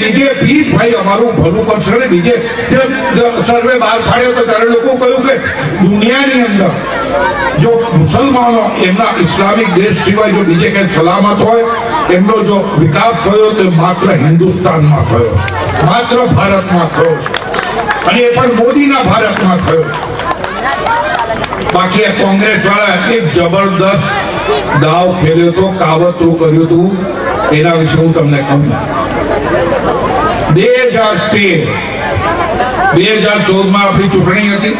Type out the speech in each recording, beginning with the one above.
BJP ભાઈ અમારું ભલું કરશે ને બીજે. સર્વે બહાર પાડ્યો તો ત્યારે લોકો કહ્યું કે દુનિયાની અંદર જો મુસલમાનો એમના ઇસ્લામિક દેશ સિવાય જો બીજે ક્યાંય સલામત હોય, એમનો જો વિકાસ થયો તો માત્ર હિન્દુસ્તાનમાં થયો માત્ર ભારતમાં થયો અને એ પણ મોદીના ભારતમાં થયો બાકી કોંગ્રેસ વાળા એક જબરદસ્ત દાવ ખેલ્યો તો, કાવતરું કર્યું હતું એના વિશે હું તમને કહું. બે હજાર તેર. બે હજાર ચૌદમાં આપણી ચૂંટણી હતી.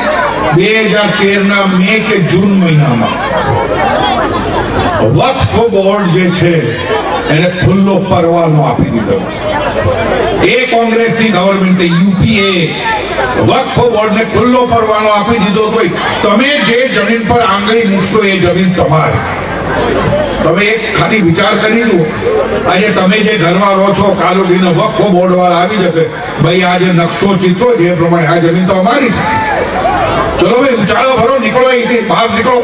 બે હજાર તેરના મે કે જૂન મહિનામાં. વક્ફ બોર્ડ જે છે, એને ખુલ્લો પરવાનો આપી દીધો. એ કોંગ્રેસની ગવર્મેન્ટે યુપીએ વક્ફ બોર્ડને ખુલ્લો પરવાનો આપી દીધો. તો તમે જે જમીન પર આંગળી મૂકશો, એ જમીન તમારી. તમે ખાલી વિચાર કરી લો. આજે તમે જે ઘરમાં રહો છો કાલોડીનો વખો બોર્ડ વાળા આવી જશે. ભાઈ આ જે નકશો ચિત્રો છે, એ પ્રમાણે આ જમીન તો અમારી છે. ચલો ભાઈ ઉચાળો ભરો, નીકળો અહીંથી, બહાર નીકળો.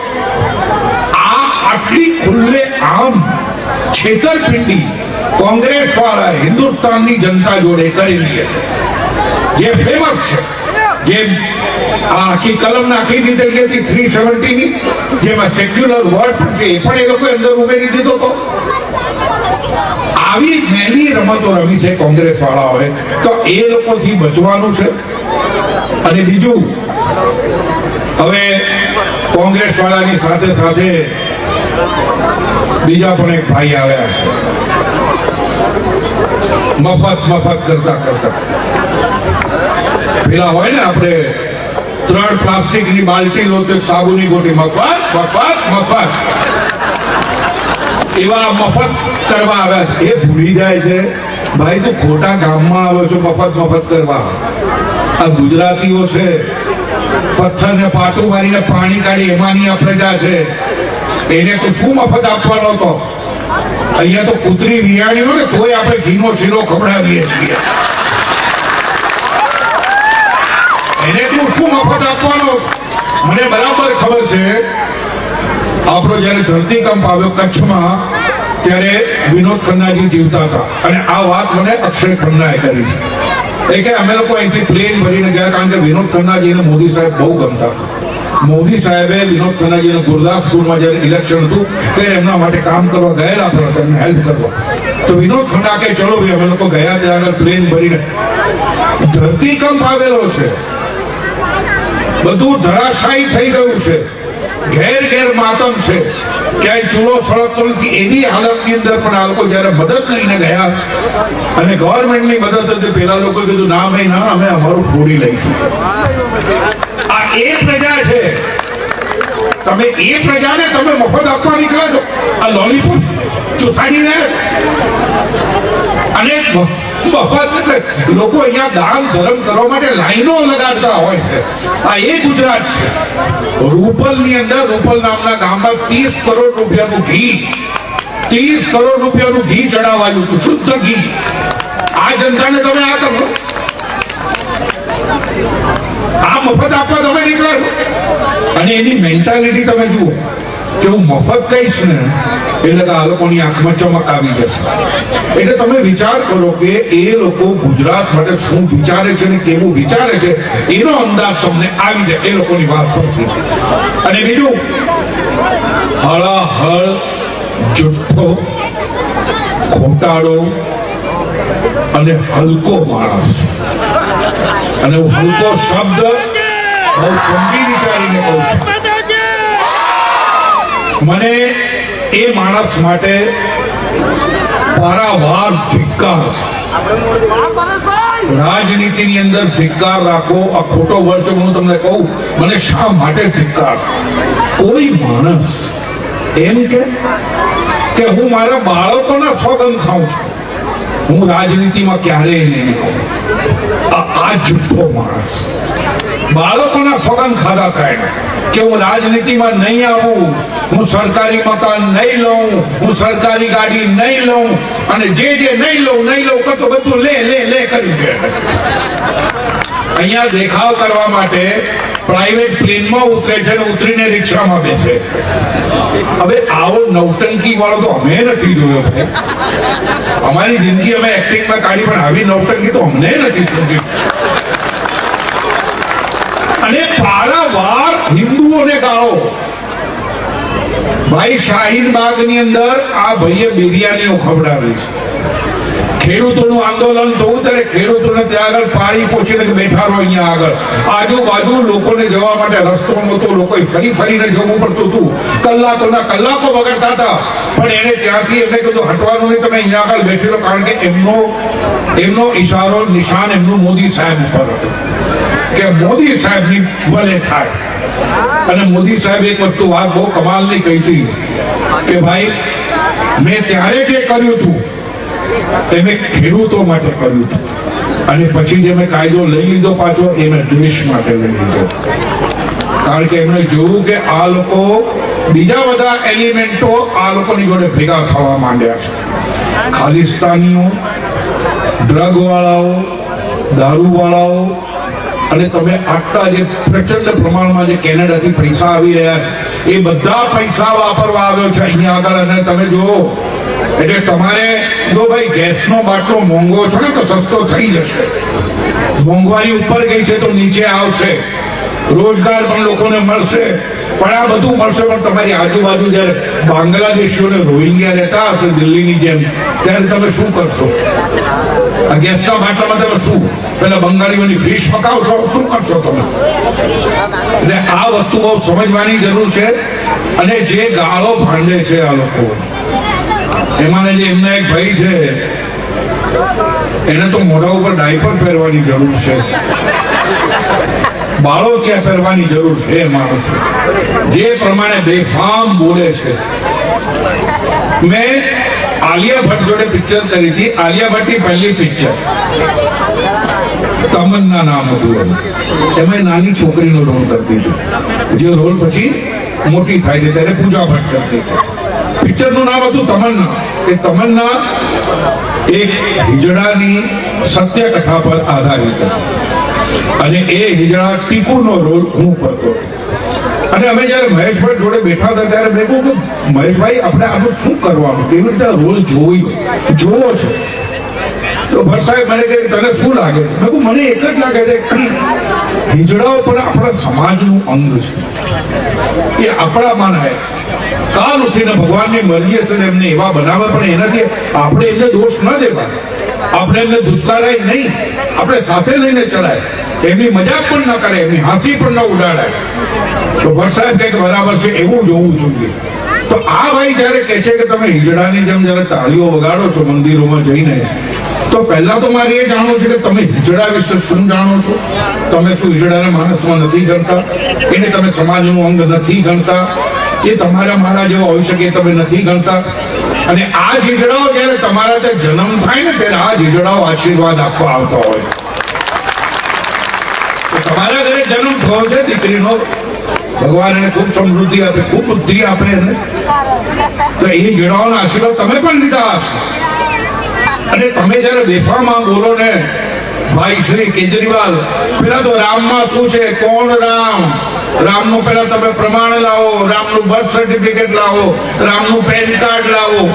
આ આટલી ખુલ્લે આમ છેતરપિંડી કોંગ્રેસ વાળા હિન્દુસ્તાનની જનતા જોડે કરેલી છે જે ફેમસ છે, જે આ આખી કલમ નાખી દીધેલી હતી થ્રી સેવન્ટીની જેમાં સેક્યુલર વર્ડ પણ છે, એ પણ એ લોકો અંદર ઉમેરી દીધો હતો આવી મેલી રમતો રમી છે કોંગ્રેસ વાળાઓએ. તો એ લોકોથી બચવાનું છે. અને બીજું, હવે કોંગ્રેસ વાળાની સાથે સાથે બીજા પણ એક ભાઈ આવ્યા છે. મફત મફત કરતા કરતા. પેલા હોય ને આપણે ત્રણ પ્લાસ્ટિકની બાલટી લો તો સાબુની ગોટી. મફત મફત મફત. એવા મફત કરવા આવ્યા છે. એ ભૂલી જાય છે. ભાઈ, તું ખોટા ગામમાં આવ્યો છો, મફત મફત કરવા. આ ગુજરાતીઓ છે. પથ્થરને પાટું મારીને પાણી કાઢી એમાંની આ પ્રજા છે. એને તો શું મફત આપવાનો હતો અહીંયા તો કૂતરી વિયાણી ને તોય આપણે ઘીનો શીરો ખવડાવીએ છીએ. એને તું શું મફત આપવાનો? મને બરાબર ખબર છે. આપણો જ્યારે ધરતીકંપ આવ્યો કચ્છમાં, ત્યારે વિનોદ ખન્નાજી જીવતા હતા. અને આ વાત મને અક્ષય ખન્નાએ કરી છે. એ કે અમે લોકો અહીંથી પ્લેન ભરીને ગયા, કારણ કે વિનોદ ખન્નાજીને મોદી સાહેબ બહુ ગમતા હતા. મોદી સાહેબે વિનોદ ખન્નાજીને ગુરદાસપુરમાં જ્યારે ઇલેક્શન હતું, ત્યારે એમના માટે કામ કરવા ગયેલા હતા એમને હેલ્પ કરવા. તો વિનોદ ખન્ના કે, ચલો ભાઈ, અમે લોકો ગયા ત્યાં આગળ પ્લેન ભરીને. ધરતીકંપ આવેલો છે. બધું ધરાશાયી થઈ ગયું છે. ઘેર ઘેર માતમ છે. ક્યાંય ચૂલો સળગતો નથી. એવી હાલતની અંદર પણ આ લોકો જ્યારે મદદ કરીને ગયા અને ગવર્મેન્ટની મદદ હતી, પેલા લોકો કીધું, ના ભાઈ, ના, અમે અમારું ફોડી લઈશું. આ એ પ્રજા છે. તમે એ પ્રજાને તમે મફત આપવા નીકળ્યા છો. આ લોલીપોપ ચૂસાડીને. અને લોકો અહીંયા દાન ધર્મ કરવા માટે લાઈનો લગાડતા હોય છે. આ એ ગુજરાત છે. રૂપલની અંદર રૂપલ નામના ગામમાં ત્રીસ કરોડ રૂપિયાનું ઘી, ત્રીસ કરોડ રૂપિયાનું ઘી ચડાવાયું હતું, શુદ્ધ ઘી. આ જનતાને તમે આ કરો આ મફત આપવા તમે નીકળ્યા અને એની મેન્ટાલિટી તમે જુઓ. કે હું મફત કહીશ ને, એટલે કે આ લોકોની આંખમાં ચમક આવી જશે. એટલે તમે વિચાર કરો કે એ લોકો ગુજરાત માટે શું વિચારે છે ને કેવું વિચારે છે, એનો અંદાજ તમને આવી જાય, એ લોકોની વાત પરથી અને બીજું, હળાહળ, જુઠ્ઠો, ખોટાડો અને હલકો માણસ. અને હું હલકો શબ્દ બહુ સમજી વિચારીને કહું છું. મને એ માણસ માટે પારાવાર ધિક્કાર રાજનીતિની અંદર ધિક્કાર રાખો આ ખોટો વર્ડ હું તમને કહું, મને શા માટે ધિક્કાર? કોઈ માણસ એમ કે કે હું મારા બાળકોના સોગંદ ખાઉં છું. હું રાજનીતિમાં ક્યારેય નહીં આ જુઠ્ઠો માણસ. બાળકોના સોગન ખાધા થાય. કે હું રાજનીતિમાં નહીં આવું, હું સરકારી મકાન નહીં લઉં, હું સરકારી ગાડી નહીં લઉં, અને જે જે નહીં લઉં નહીં લઉં કરતો બધું લે લે લે કરી દે. અહીંયા દેખાવ કરવા માટે પ્રાઇવેટ પ્લેનમાં ઉતરે છે અને ઉતરીને રિક્ષામાં બેસે. હવે આવો નવટંકી વાળો તો અમે નથી જોયો છે અમારી જિંદગી અમે એક્ટિંગમાં કાઢી, પણ આવી નવટંકી તો અમને નથી સમજી અને પારાવાર હિન્દુઓને ગાળો. ભાઈ શાહીન બાગની અંદર આ ભાઈએ બિરિયાનીઓ ખવડાવી છે. ખેડૂતોનું આંદોલન થયું ત્યારે ખેડૂતોને ત્યાં આગળ પાણી પોચીને બેઠા રહો અહીંયા આગળ. આજુબાજુ લોકોને જવા માટે રસ્તો નહોતો, લોકોએ ફરી ફરીને જવું પડતું હતું. કલાકોના કલાકો બગડતા હતા. પણ એને ત્યાંથી એમને કીધું, હટવાનું નહીં, તમે અહીંયા આગળ બેઠેલો. કારણ કે એમનો એમનો ઈશારો નિશાન એમનું મોદી સાહેબ ઉપર હતું. કે મોદી સાહેબની ભલે થાય. અને મોદી સાહેબ એક વસ્તુ વાત બહુ કમાલની કહી કે ભાઈ, મેં ત્યારે જે કર્યું હતું તે મેં ખેડૂતો માટે કર્યું હતું. અને પછી જે મેં કાયદો લઈ લીધો પાછો, એ મેં દેશ માટે લઈ લીધો. કારણ કે એમણે જોયું કે આ લોકો બીજા બધા એલિમેન્ટો આ લોકોની જોડે ભેગા થવા માંડ્યા છે. ખાલિસ્તાનીઓ દારૂ વાળાઓ અને તમે આટલા જે પ્રચંડ પ્રમાણમાં જે કેનેડાથી પૈસા આવી રહ્યા છે, એ બધા પૈસા વાપરવા આવ્યો છે અહીંયા આગળ. અને તમે જુઓ, એટલે તમારે, જો ભાઈ ગેસનો બાટલો મોંઘો છે ને, તો સસ્તો થઈ જશે. મોંઘવારી ઉપર ગઈ છે તો નીચે આવશે. રોજગાર પણ લોકોને મળશે. પણ આ બધું મળશે, પણ તમારી આજુબાજુ જ્યારે બાંગ્લાદેશીઓને રોહિંગ્યા રહેતા હશે દિલ્હીની જેમ, ત્યારે તમે શું કરશો? ગેસના બાટલામાં તમે શું? પેલા બંગાળીઓની ફિશ પકાવશો શું કરશો તમે? એટલે આ વસ્તુ બહુ સમજવાની જરૂર છે અને જે ગાળો ભાંડે છે આ લોકો. એમાં જે એમના એક ભાઈ છે, એને તો મોઢા ઉપર ડાયપર પહેરવાની જરૂર છે. બાળો ક્યાં પહેરવાની જરૂર છે માણસ? જે પ્રમાણે બેફામ બોલે છે. મેં આલિયા ભટ્ટ જોડે પિક્ચર કરી હતી. આલિયા ભટ્ટની પહેલી પિક્ચર તમન્ના નામ હતું એમાં નાની છોકરીનો રોલ કરતી હતી. જે રોલ પછી મોટી થાય છે. ત્યારે પૂજા ભટ્ટ કરતી હતી. પિક્ચરનું નામ હતું તમન્ના. એ તમન્ના એક હિજડાની સત્ય કથા પર આધારિત હતી. અને એ હિજડા ટીપુનો રોલ હું કરતો હતો. અને અમે જ્યારે મહેશભાઈ જોડે બેઠા હતા ત્યારે મેં કહ્યું કે મહેશભાઈ, આપણે આનું શું કરવાનું? કેવી રીતે રોલ જોઈ જોવો છે. તો ભટ્ટ સાહેબ મને કહે, તને શું લાગે? મેં કહું મને એક જ લાગે છે. હિજડાઓ પણ આપણા સમાજનું અંગ છે. એ આપણા માનાય કાલ ઉઠીને ભગવાનની મરજી હશે એમને એવા બનાવે, પણ એનાથી આપણે એમને દોષ ન દેવા આપણે એમને ધૂતકારાય નહીં. આપણે સાથે લઈને ચલાય એમની મજાક પણ ન કરે, એમની હાંસી પણ ન ઉડાડાય તો વરસાદ સાહેબ બરાબર છે, એવું જોવું જોઈએ. તો આ ભાઈ જ્યારે કહે છે કે તમે હિજડાની જેમ જ્યારે તાળીઓ વગાડો છો મંદિરોમાં જઈને, તો પહેલા તો મારે એ જાણવું છે કે તમે હિજડા વિશે શું જાણો છો? તમે શું હિજડાને માણસમાં નથી ગણતા એને તમે સમાજનું અંગ નથી ગણતા? એ તમારા મારા જેવા હોઈ શકે તમે નથી ગણતા? અને આ હિજડાઓ જ્યારે તમારા ત્યાં જન્મ થાય ને, ત્યારે આ હિજડાઓ આશીર્વાદ આપવા આવતા હોય. તો એ જન્મ થયો છે, દીકરીનો. ભગવાન એને ખૂબ સમૃદ્ધિ આપે, ખૂબ બુદ્ધિ આપે એને. તો એ હિજડાઓના આશીર્વાદ તમે પણ લીધા હશે. અને તમે જ્યારે બેફામાં બોલો ને, ભાઈ શ્રી કેજરીવાલ, પેલા તો રામમાં શું છે? કોણ રામ? રામનું પેલા તમે પ્રમાણ લાવો, રામનું બર્થ સર્ટિફિકેટ લાવો, રામનું પેન કાર્ડ લાવો.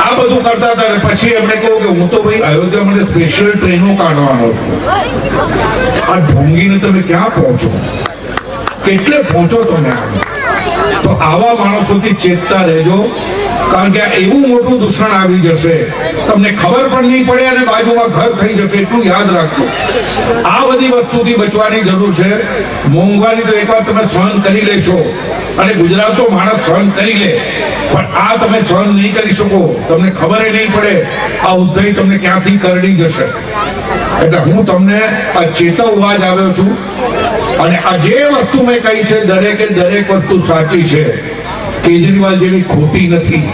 આ બધું કરતા હતા પછી એમણે કહ્યું કે, હું તો ભાઈ અયોધ્યા મને સ્પેશિયલ ટ્રેનો કાઢવાનો છું. આ ઢોંગીને તમે ક્યાં પહોંચો? કેટલે પહોંચો તમે તો આવા માણસોથી ચેતતા રહેજો, કારણ કે એવું મોટું દૂષણ આવી જશે. તમને ખબર પણ નહીં પડે અને બાજુમાં ઘર થઈ જશે, એટલું યાદ રાખજો. આ બધી વસ્તુથી બચવાની જરૂર છે. મોંઘવારી તો એકવાર તમે સહન કરી લેશો અને ગુજરાત તો માણસ સહન કરી લે. પણ આ તમે સહન નહીં કરી શકો. તમને ખબર નહીં પડે, આ ઉદ્ધય તમને ક્યાંથી કરડી જશે. એટલે હું તમને આ ચેતવવા જ આવ્યો છું. અને આ જે વસ્તુ મેં કહી છે, દરેકે દરેક વસ્તુ સાચી છે. કેજરીવાલ જેવી ખોટી નથી.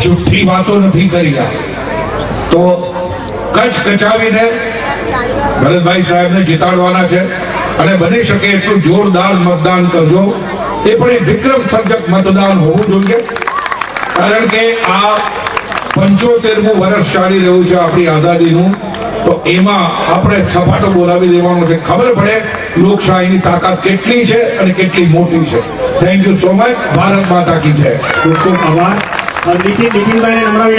જુઠ્ઠી વાતો નથી કરી તો કચ્છ કચાવીને ભરતભાઈ સાહેબને જીતાડવાના છે. અને બની શકે એટલું જોરદાર મતદાન કરજો. એ પણ એ વિક્રમ સર્જક મતદાન હોવું જોઈએ. કારણ કે આ પંચોતેરમું વર્ષ ચાલી રહ્યું છે આપણી આઝાદીનું. તો એમાં આપણે સપાટો બોલાવી દેવાનો છે. ખબર પડે લોકશાહીની તાકાત કેટલી છે અને કેટલી મોટી છે. Thank you so much Bharat માતા કી જય. ખૂબ નીતિન વિનંતી